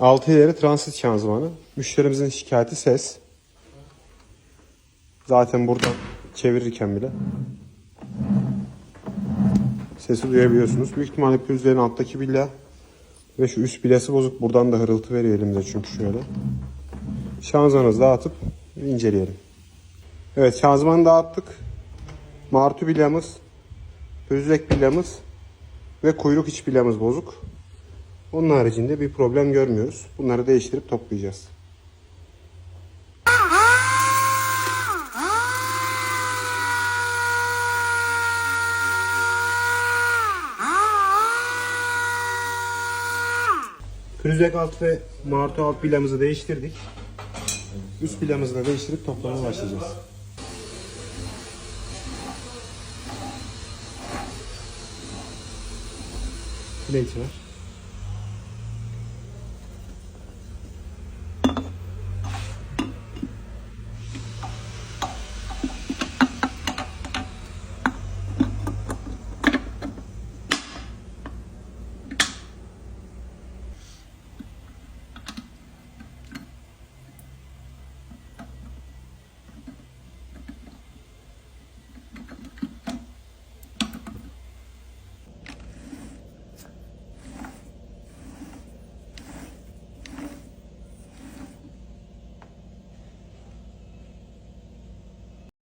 6 ileri transit şanzımanı. Müşterimizin şikayeti ses. Zaten buradan çevirirken bile sesi duyabiliyorsunuz. Büyük ihtimalle pürüzlerin alttaki bilya ve şu üst bilyası bozuk. Buradan da hırıltı veriyor elimize çünkü şöyle. Şanzımanızı dağıtıp inceleyelim. Evet şanzımanı dağıttık. Martı bilyamız, pürüzlek bilyamız ve kuyruk iç bilyamız bozuk. Onun haricinde bir problem görmüyoruz. Bunları değiştirip toplayacağız. Pürüzlek alt ve martı alt bilyamızı değiştirdik. Üst bilyamızı da değiştirip toplamaya başlayacağız. Plate var.